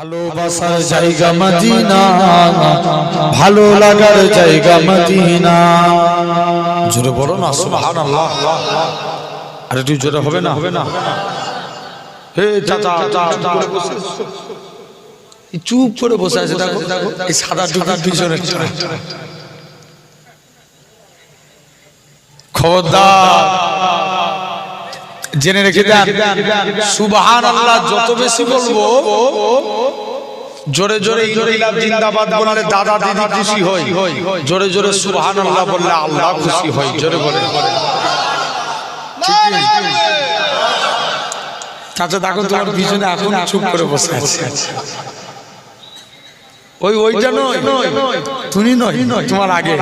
ভালোবাসার জায়গা মদিনা। ভালো লাগার জায়গা মদিনা। জোরে বলো না সুবহানাল্লাহ। আর একটু জোরে হবে না? হবে না। হে চাচা চুপ করে বসে আছে। দেখো। এই সাদা টুকার পিছনে। খবরদার। জেনে রেখে দেন। সুবহান আল্লাহ যত বেশি বলব জোরে জোরে ইনকিলাব জিন্দাবাদ বললে দাদা দিদি খুশি হয়। জোরে জোরে সুবহান আল্লাহ বললে আল্লাহ খুশি হয় জোরে বলে। চাচা দেখো তোমার পিছনে এখন চুপ করে বসে আছে। ওই ওইটা নয়। তুমি নয় তোমার আগে।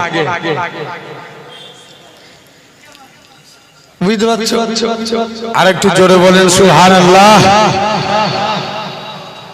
বুঝতে পারছ? আরেকটু জোরে বলেন সুহান আল্লাহ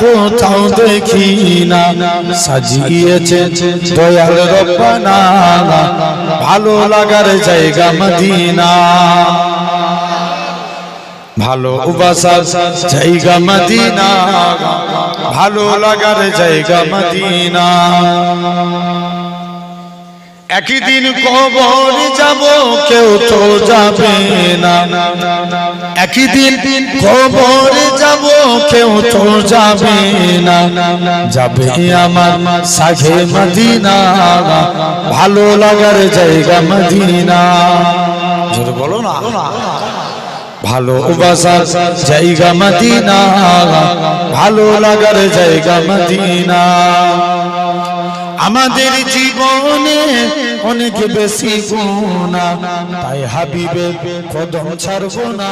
কোথাও দেখি না সাজিয়েছে দয়াল রব্বানা, ভালো লাগার জায়গা মদিনা। ভালো উবাসার জায়গা মদিনা, ভালো লাগার জায়গা মদিনা। একই দিন কবর যাব কেউ তো যাবে না। একই দিন কবর যাব কেউ তো যাবে না। যাবে আমার সাঘে মদিনা। ভালো লাগার জায়গা মদিনা। বলো না। ভালো বাসার জায়গা মদিনা। ভালো লাগার জায়গা মদিনা। আমাদের জীবনে অনেক বেশি গুণা। তাই হাবিবে কদম ছাড়বো না।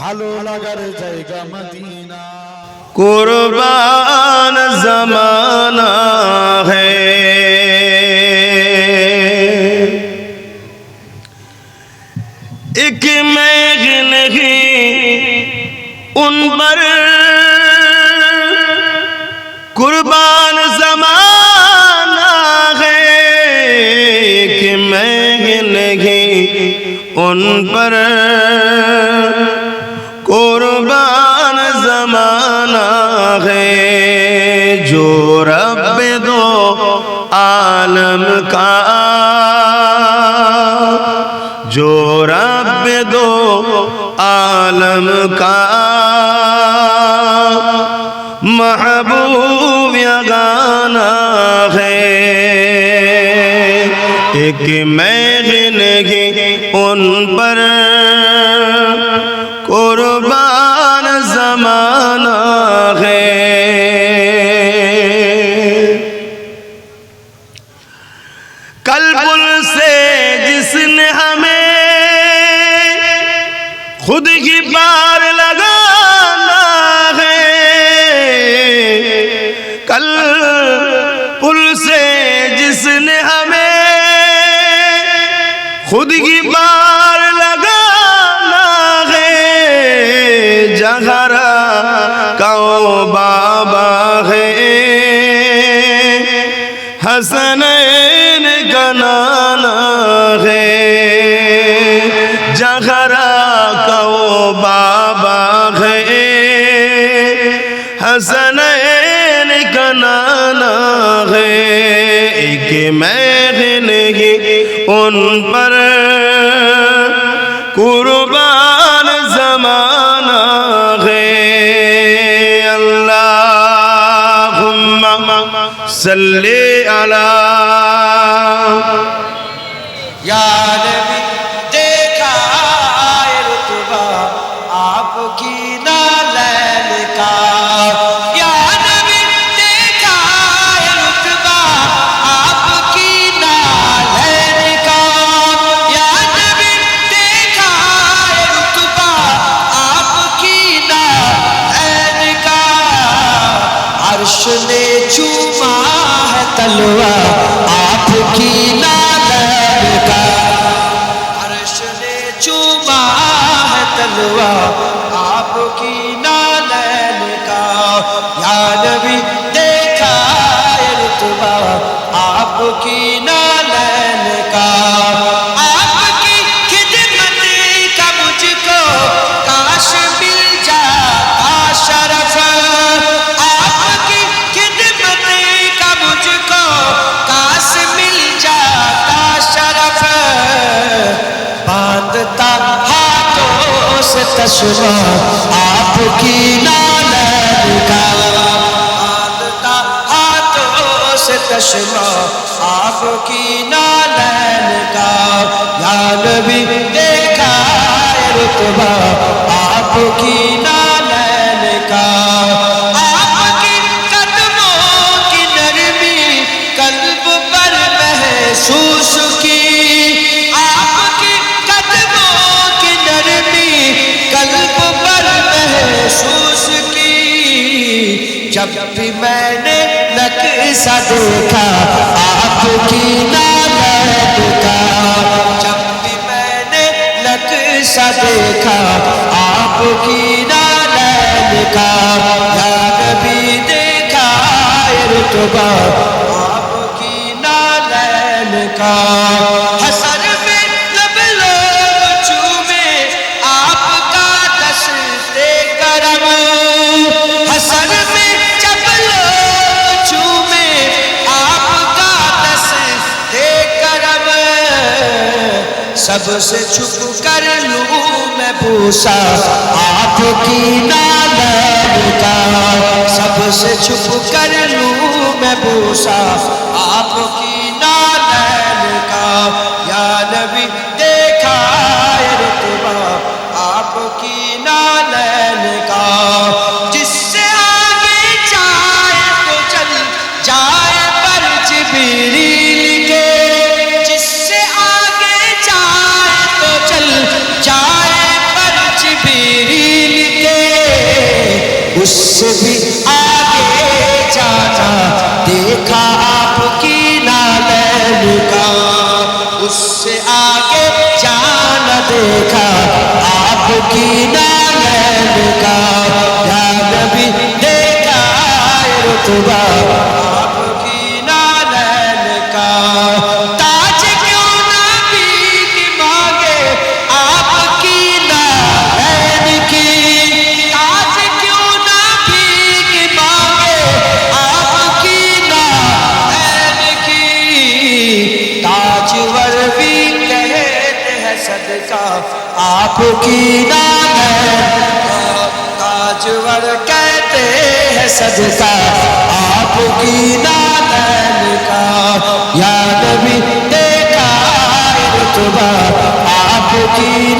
ভালো লাগার জায়গা মদিনা। কুরবান জমানা ایک میغ نہیں ان پر قربان زمان ان پر قربان زمانہ ہے جو رب دو عالم کا جو رب دو عالم کا محبوب एक मैं ज़िंदगी उन पर हसनैन का नाना है जहरा कौ बाबा है हसनैन का नाना है एक मैं नहीं उन पर कुर्बान صلی علی یا نبی लगता हाथों से चश्मा आपकी नालन का लगता हाथों से चश्मा आपकी नालन का यान भी देखा रुतबा आपकी ना जब भी मैंने नक्शा देखा आपकी नालत का जब भी मैंने नक्शा देखा आपकी नालत का या नबी देखा ये रुतबा आपकी नालैन सबसे छुप कर लूँ मैं भूसा। आपकी नालन का। सबसे छुप कर लूँ मैं भूसा। आपकी उससे भी आगे जाना। देखा आपकी नालन का। उससे आगे जाना देखा आपकी नालन का। या भी देखा रुतबा। आपकी नाम है। काजवर कहते हैं सदका आपकी दान का याद भी देखा आपकी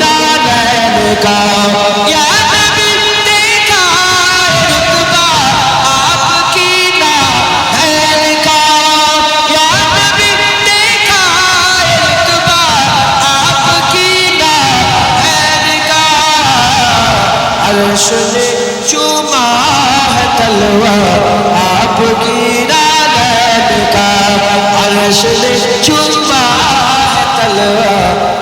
अर्श ने चुमा है तलवा आपकी रागत का अर्श ने चुमा है तलवा